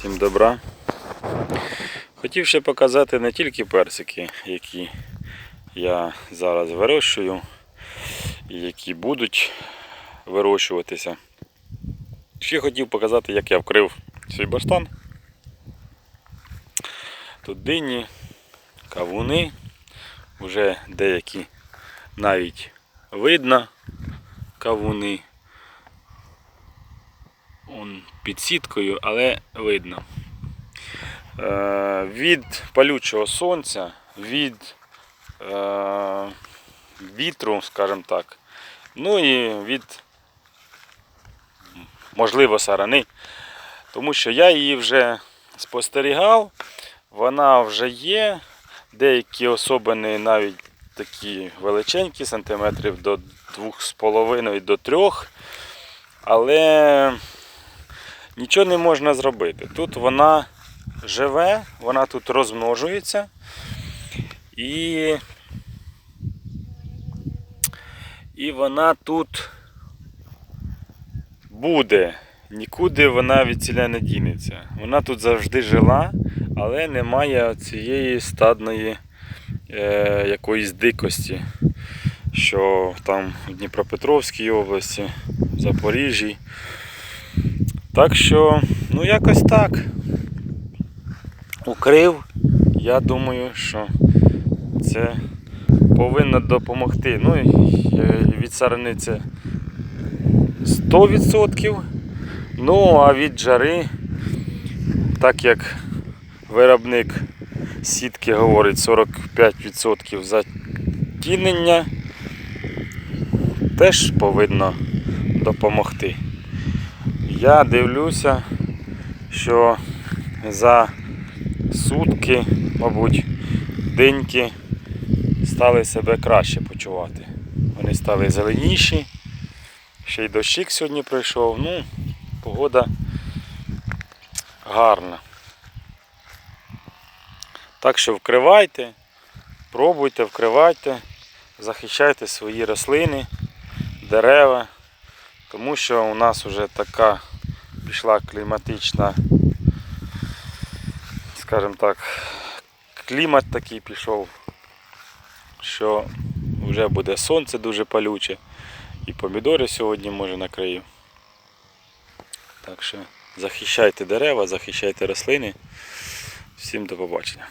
Всім добра. Хотів ще показати не тільки персики, які я зараз вирощую і які будуть вирощуватися. Ще хотів показати, як я вкрив свій баштан. Тут дині, кавуни, вже деякі навіть видно кавуни. Он під сіткою, але видно. Е, від палючого сонця, від е, вітру, скажімо так, ну і від, можливо, сарани. Тому що я її вже спостерігав, вона вже є. Деякі особини навіть такі величенькі, сантиметрів до 2,5 до 3. Але нічого не можна зробити. Тут вона живе, вона тут розмножується і, і вона тут буде. Нікуди вона від ціля не дінеться. Вона тут завжди жила, але немає цієї стадної е, якоїсь дикості, що там в Дніпропетровській області, в Запоріжжі. Так що, ну якось так. Укрив, я думаю, що це повинно допомогти. Ну, е, від сарани це 100%. Ну, а від жари, так як виробник сітки говорить 45% затінення, теж повинно допомогти. Я дивлюся, що за сутки, мабуть, деньки стали себе краще почувати. Вони стали зеленіші. Ще й дощик сьогодні пройшов. Ну, погода гарна. Так що вкривайте, пробуйте, вкривайте, захищайте свої рослини, дерева, тому що у нас вже така пішла кліматична, скажімо так, клімат такий пішов, що вже буде сонце дуже палюче і помідори сьогодні може накрию. Так що захищайте дерева, захищайте рослини. Всім до побачення.